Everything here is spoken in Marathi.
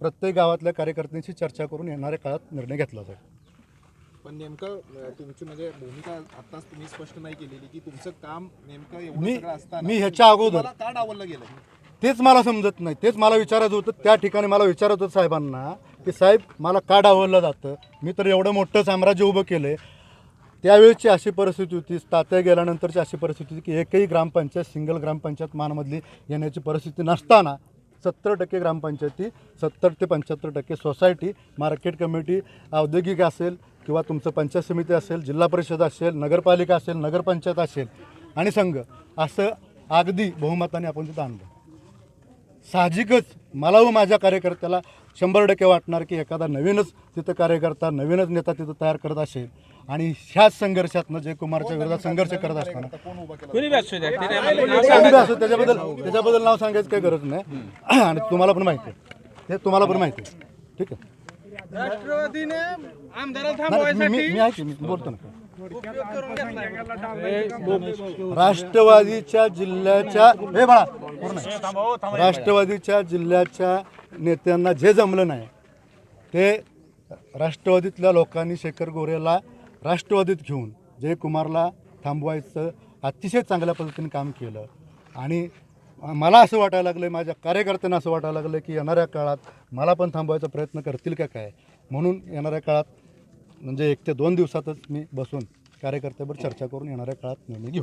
प्रत्येक गावातल्या कार्यकर्त्यांशी चर्चा करून येणाऱ्या काळात निर्णय घेतला जाईल. पण नेमकं तुमची म्हणजे भूमिका आताच तुम्ही स्पष्ट नाही केलेली की तुमचं काम नेमकं एवढं मी सगळं असताना मी ह्याच्या अगोदर तुम्हाला का डावललं गेलं? तेच मला समजत नाही. तेच मला विचारायचं होतं. त्या ठिकाणी मला विचारत होतं साहेबांना की साहेब मला का डावललं जातं? मी तर एवढं मोठं साम्राज्य उभं केलं आहे त्यावेळेची अशी परिस्थिती होती. तात्या गेल्यानंतरची अशी परिस्थिती होती की एकही ग्रामपंचायत सिंगल ग्रामपंचायत मानमधली येण्याची परिस्थिती नसताना सत्तर टक्के ग्रामपंचायती सत्तर ते पंच्याहत्तर टक्के सोसायटी मार्केट कमिटी औद्योगिक असेल किंवा तुमचं पंचायत समिती असेल जिल्हा परिषद असेल नगरपालिका असेल नगरपंचायत असेल आणि संघ असं अगदी बहुमताने आपण तिथं आणलं. साहजिकच मला व माझ्या कार्यकर्त्याला शंभर टक्के वाटणार की एखादा नवीनच तिथं कार्यकर्ता नवीनच नेता तिथं तयार करत असेल आणि ह्याच संघर्षातनं जयकुमारच्या विरोधात संघर्ष करत असताना. त्याच्याबद्दल त्याच्याबद्दल नाव सांगायचं काही गरज नाही. आणि तुम्हाला पण माहिती आहे. ते तुम्हाला पण माहिती आहे. ठीक आहे? राष्ट्रवादीने आमदाराला थांबवायसाठी मी मी बोलतो ना. उपयोग करून घेतलाय राष्ट्रवादीच्या जिल्ह्याच्या हे बाळा पूर्ण. राष्ट्रवादीच्या जिल्ह्याच्या नेत्यांना जे जमलं नाही ते राष्ट्रवादीतल्या लोकांनी शेखर गोरेला राष्ट्रवादीत घेऊन जयकुमारला थांबवायचं अतिशय चांगल्या पद्धतीने काम केलं. आणि मला असं वाटायला लागलं माझ्या कार्यकर्त्यांना असं वाटायला लागलं की येणाऱ्या काळात मला पण थांबवायचा प्रयत्न करतील का काय? म्हणून येणाऱ्या काळात म्हणजे एक ते दोन दिवसातच मी बसून कार्यकर्त्यावर चर्चा करून येणाऱ्या काळात निर्णय घेऊ.